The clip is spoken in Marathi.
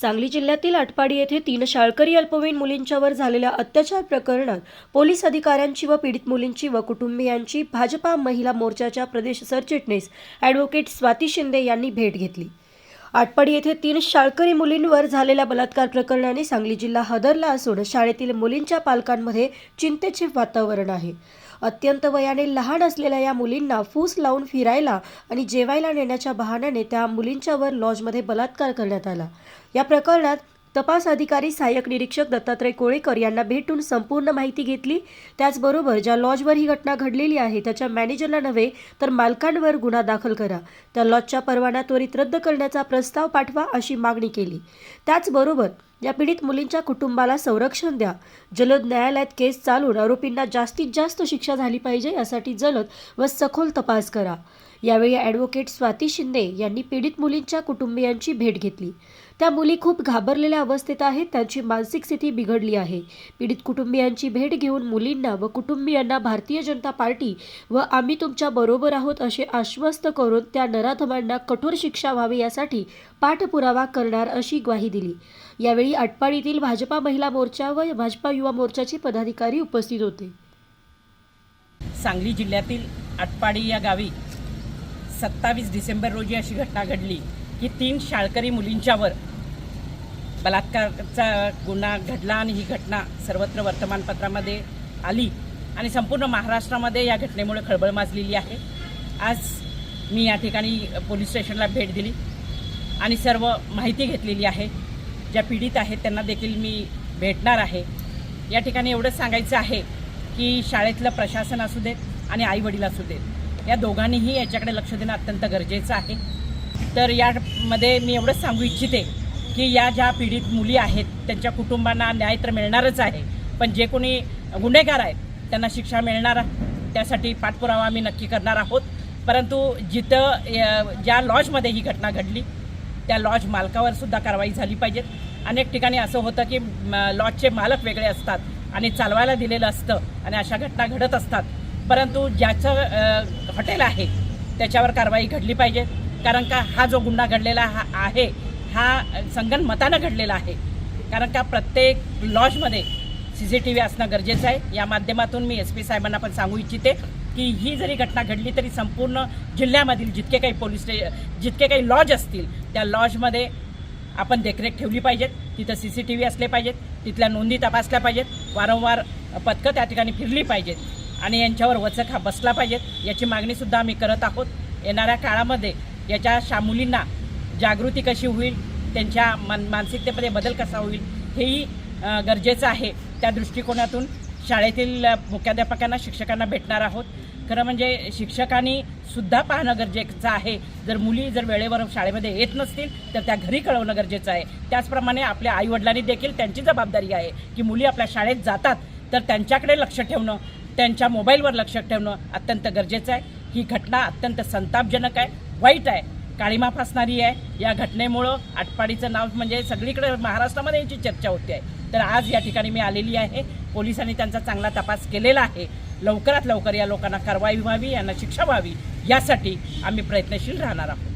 सांगली जिल्ह्यातील आटपाडी येथे तीन शाळकरी अल्पवयीन मुलींच्यावर झालेल्या अत्याचार प्रकरणात पोलीस अधिकाऱ्यांची व पीडित मुलींची व कुटुंबियांची भाजपा महिला मोर्चाच्या प्रदेश सरचिटणीस ॲडव्होकेट स्वाती शिंदे यांनी भेट घेतली. आटपाडी येथे तीन शाळकरी मुलींवर झालेल्या बलात्कार प्रकरणाने सांगली जिल्हा हदरला असून शाळेतील मुलींच्या पालकांमध्ये चिंतेचे वातावरण आहे. अत्यंत वयाने लहान असलेल्या या मुलींना फूस लावून फिरायला आणि जेवायला नेण्याच्या बहाण्याने त्या मुलींच्यावर लॉजमध्ये बलात्कार करण्यात आला. या प्रकरणात तपास अधिकारी सहाय्यक निरीक्षक दत्तात्रय कोळेकर यांना भेटून संपूर्ण माहिती घेतली. त्याचबरोबर ज्या लॉजवर ही घटना घडलेली आहे त्याच्या मॅनेजरला नव्हे तर मालकांवर गुन्हा दाखल करा. त्या लॉजच्या परवाना त्वरित रद्द करण्याचा प्रस्ताव पाठवा अशी मागणी केली. त्याचबरोबर या पीडित मुलींच्या कुटुंबाला संरक्षण द्या. जलद न्यायालयात केस चालून आरोपींना जास्तीत जास्त शिक्षा झाली पाहिजे यासाठी जलद व सखोल तपास करा. यावेळी ॲडव्होकेट स्वाती शिंदे यांनी पीडित मुलींच्या कुटुंबियांची भेट घेतली. त्या मुली खूप घाबरलेल्या अवस्थेत आहेत त्यांची मानसिक स्थिती बिघडली आहे. पीडित कुटुंबियांची भेट घेऊन मुलींना व कुटुंबियांना भारतीय जनता पार्टी व आम्ही तुमच्या बरोबर आहोत असे आश्वस्त करून त्या नराधमांना कठोर शिक्षा व्हावी यासाठी पाठपुरावा करणार अशी ग्वाही दिली. यावेळी आटपाडीतील भाजपा महिला मोर्चा व भाजपा युवा मोर्चाचे पदाधिकारी उपस्थित होते. सांगली जिल्ह्यातील आटपाडी या गावी सत्तावीस डिसेंबर रोजी अशी घटना घडली की तीन शाळकरी मुलींच्यावर बलात्काराचा गुन्हा घडला आणि ही घटना सर्वत्र वर्तमानपत्रामध्ये आली आणि संपूर्ण महाराष्ट्रामध्ये या घटनेमुळे खळबळ माजलेली आहे. आज मी या ठिकाणी पोलीस स्टेशनला भेट दिली. आणि सर्व माहिती घेतलेली आहे. ज्या पीडित आहेत त्यांना देखील मी भेटणार आहे. या ठिकाणी एवढंच सांगायचं आहे की शाळेतलं प्रशासन असू देत आणि आईवडील असू देत या दोघांनीही याच्याकडे लक्ष देणं अत्यंत गरजेचं आहे. तर यामध्ये मी एवढंच सांगू इच्छिते की या ज्या पीडित मुली आहेत त्यांच्या कुटुंबांना न्याय तर मिळणारच आहे पण जे कोणी गुन्हेगार आहेत त्यांना शिक्षा मिळणार त्यासाठी पाठपुरावा आम्ही नक्की करणार आहोत. परंतु जिथं ज्या लॉजमध्ये ही घटना घडली त्या लॉज मालकावर सुद्धा कारवाई झाली पाहिजे. अनेक ठिकाणी असं होतं की लॉजचे मालक वेगळे असतात आणि चालवायला दिलेलं असतं आणि अशा घटना घडत असतात. परंतु ज्याचं हॉटेल आहे त्याच्यावर कारवाई घडली पाहिजे. कारण का हा जो गुन्हा घडलेला हा आहे हा संगनमतानं घडलेला आहे. कारण का प्रत्येक लॉजमध्ये सी सी टी व्ही असणं गरजेचं आहे. या माध्यमातून मी एस पी साहेबांना पण सांगू इच्छिते की ही जरी घटना घडली तरी संपूर्ण जिल्ह्यामधील जितके काही पोलीस स्टे जितके काही लॉज असतील त्या लॉजमध्ये आपण देखरेख ठेवली पाहिजेत. तिथं सी सी टी व्ही असले पाहिजेत तिथल्या नोंदी तपासल्या पाहिजेत वारंवार पथकं त्या ठिकाणी फिरली पाहिजेत आणि यांच्यावर वचक हा बसला पाहिजेत. याची मागणीसुद्धा आम्ही करत आहोत. येणाऱ्या काळामध्ये याच्या शा मुलींना जागृती कशी होईल त्यांच्या मान मानसिकतेमध्ये बदल कसा होईल हेही गरजेचं आहे. त्या दृष्टिकोनातून शाळेतील मुख्याध्यापकांना शिक्षकांना भेटणार आहोत. खरं म्हणजे शिक्षकांनी सुद्धा पाहणं गरजेचं आहे. जर मुली जर वेळेवर शाळेमध्ये येत नसतील तर त्या घरी कळवणं गरजेचं आहे. त्याचप्रमाणे आपल्या आईवडिलांनी देखील त्यांची जबाबदारी आहे की मुली आपल्या शाळेत जातात तर त्यांच्याकडे लक्ष ठेवणं त्यांच्या मोबाईलवर लक्ष ठेवणं अत्यंत गरजेचं आहे. ही घटना अत्यंत संतापजनक आहे वाईट आहे. काळीमा फासणारी आहे. या घटनेमुळं आटपाडीचं नाव म्हणजे सगळीकडे महाराष्ट्रामध्ये याची चर्चा होते आहे. तर आज या ठिकाणी मी आलेली आहे. पोलिसांनी त्यांचा चांगला तपास केलेला आहे. लवकरात लवकर या लोकांना कारवाई व्हावी यांना शिक्षा व्हावी यासाठी आम्ही प्रयत्नशील राहणार आहोत.